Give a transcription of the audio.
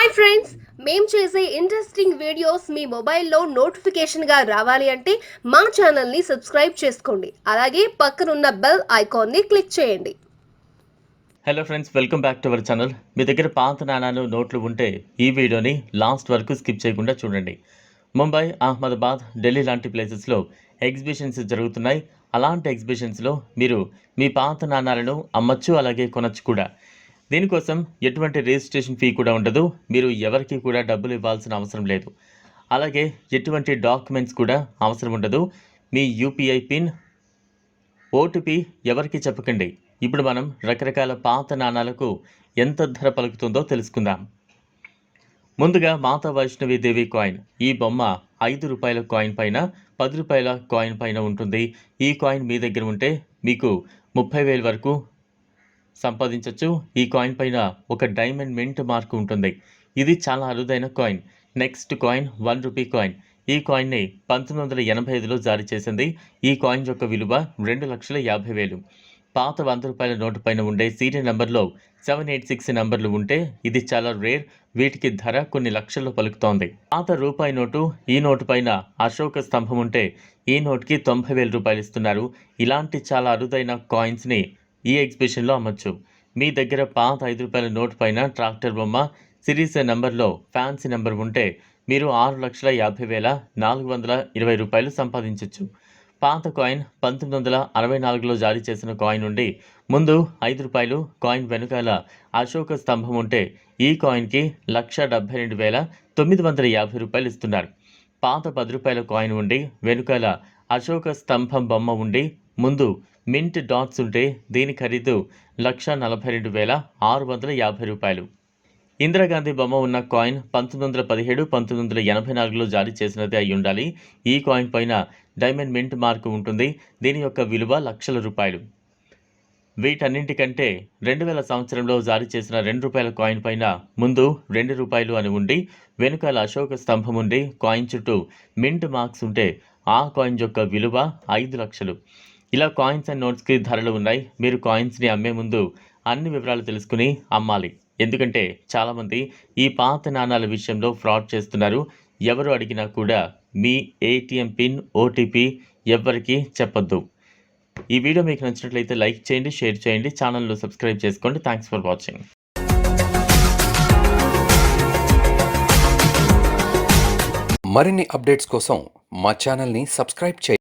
Hi friends మేము చేసే interesting videos మీ మొబైల్లో నోటిఫికేషన్గా రావాలి అంటే మా ఛానల్ని సబ్స్క్రైబ్ చేసుకోండి. అలాగే పక్కనున్న బెల్ ఐకాన్ని క్లిక్ చేయండి. Hello friends welcome back to our channel మీ దగ్గర పాత నాణాలు నోట్లు ఉంటే ఈ వీడియోని లాస్ట్ వరకు స్కిప్ చేయకుండా చూడండి. ముంబై అహ్మదాబాద్ ఢిల్లీ లాంటి ప్లేసెస్లో ఎగ్జిబిషన్స్ జరుగుతున్నాయి. అలాంటి ఎగ్జిబిషన్స్లో మీరు మీ పాత నాణాలను అమ్మచ్చు అలాగే కొనచ్చు కూడా. దీనికోసం ఎటువంటి రిజిస్ట్రేషన్ ఫీ కూడా ఉండదు. మీరు ఎవరికి కూడా డబ్బులు ఇవ్వాల్సిన అవసరం లేదు. అలాగే ఎటువంటి డాక్యుమెంట్స్ కూడా అవసరం ఉండదు. మీ యూపీఐ పిన్ ఓటీపీ ఎవరికి చెప్పకండి. ఇప్పుడు మనం రకరకాల పాత నాణాలకు ఎంత ధర పలుకుతుందో తెలుసుకుందాం. ముందుగా మాతా వైష్ణవి దేవి కాయిన్. ఈ బొమ్మ ఐదు రూపాయల కాయిన్ పైన పది రూపాయల కాయిన్ పైన ఉంటుంది. ఈ కాయిన్ మీ దగ్గర ఉంటే మీకు ముప్పై వేల వరకు సంపాదించవచ్చు ఈ కాయిన్ పైన ఒక డైమండ్ మింట్ మార్క్ ఉంటుంది. ఇది చాలా అరుదైన coin. Next coin one rupee coin. ఈ కాయిన్ని పంతొమ్మిది వందల ఎనభై ఐదులో జారీ చేసింది. ఈ కాయిన్ యొక్క విలువ రెండు లక్షల యాభై వేలు. పాత వంద రూపాయల నోటు పైన ఉండే సీరియల్ నెంబర్లో సెవెన్ ఎయిట్ సిక్స్ నెంబర్లు ఉంటే ఇది చాలా రేర్. వీటికి ధర కొన్ని లక్షల్లో పలుకుతోంది. పాత రూపాయి నోటు ఈ నోటు పైన అశోక స్తంభం ఉంటే ఈ నోటుకి తొంభై వేల రూపాయలు ఇస్తున్నారు. ఇలాంటి చాలా అరుదైన కాయిన్స్ని ఈ ఎగ్జిబిషన్లో అమ్మచ్చు మీ దగ్గర పాత ఐదు రూపాయల నోటు పైన ట్రాక్టర్ బొమ్మ సిరీస్ నెంబర్లో ఫ్యాన్సీ నెంబర్ ఉంటే మీరు ఆరు లక్షల యాభై వేల నాలుగు వందల ఇరవై రూపాయలు సంపాదించవచ్చు పాత కాయిన్ పంతొమ్మిది వందల అరవై నాలుగులో జారీ చేసిన కాయిన్ నుండి ముందు ఐదు రూపాయలు కాయిన్ వెనుకాల అశోక స్తంభం ఉంటే ఈ కాయిన్కి లక్ష డెబ్బై రెండు వేల తొమ్మిది వందల యాభై రూపాయలు ఇస్తున్నారు. పాత పది రూపాయల కాయిన్ ఉండి వెనుకాల అశోక స్తంభం బొమ్మ ఉండి ముందు మింట్ డాట్స్ ఉంటే దీని ఖరీదు లక్ష నలభై రెండు వేల ఆరు వందల యాభై రూపాయలు. ఇందిరాగాంధీ బొమ్మ ఉన్న కాయిన్ పంతొమ్మిది వందల పదిహేడు పంతొమ్మిది వందల ఎనభై నాలుగులో జారీ చేసినది అయి ఉండాలి. ఈ కాయిన్ పైన డైమండ్ మింట్ మార్క్ ఉంటుంది. దీని యొక్క విలువ లక్షల రూపాయలు. వీటన్నింటికంటే రెండు వేల సంవత్సరంలో జారీ చేసిన రెండు రూపాయల కాయిన్ పైన ముందు రెండు రూపాయలు అని ఉండి వెనుకాల అశోక స్తంభం ఉండి కాయిన్ చుట్టూ మింట్ మార్క్స్ ఉంటే ఆ కాయిన్ యొక్క విలువ ఐదు లక్షలు. ఇలా కాయిన్స్ అండ్ నోట్స్కి ధరలు ఉన్నాయి. మీరు కాయిన్స్ని అమ్మే ముందు అన్ని వివరాలు తెలుసుకుని అమ్మాలి. ఎందుకంటే చాలామంది ఈ పాత నాణాల విషయంలో ఫ్రాడ్ చేస్తున్నారు. ఎవరు అడిగినా కూడా మీ ఏటీఎం పిన్ ఓటీపీ ఎవ్వరికీ చెప్పొద్దు. ఈ వీడియో మీకు నచ్చినట్లయితే లైక్ చేయండి షేర్ చేయండి ఛానల్ను సబ్స్క్రైబ్ చేసుకోండి. థ్యాంక్స్ ఫర్ వాచింగ్ మరిన్ని అప్డేట్స్ కోసం మా ఛానల్ని సబ్స్క్రైబ్ చేయండి.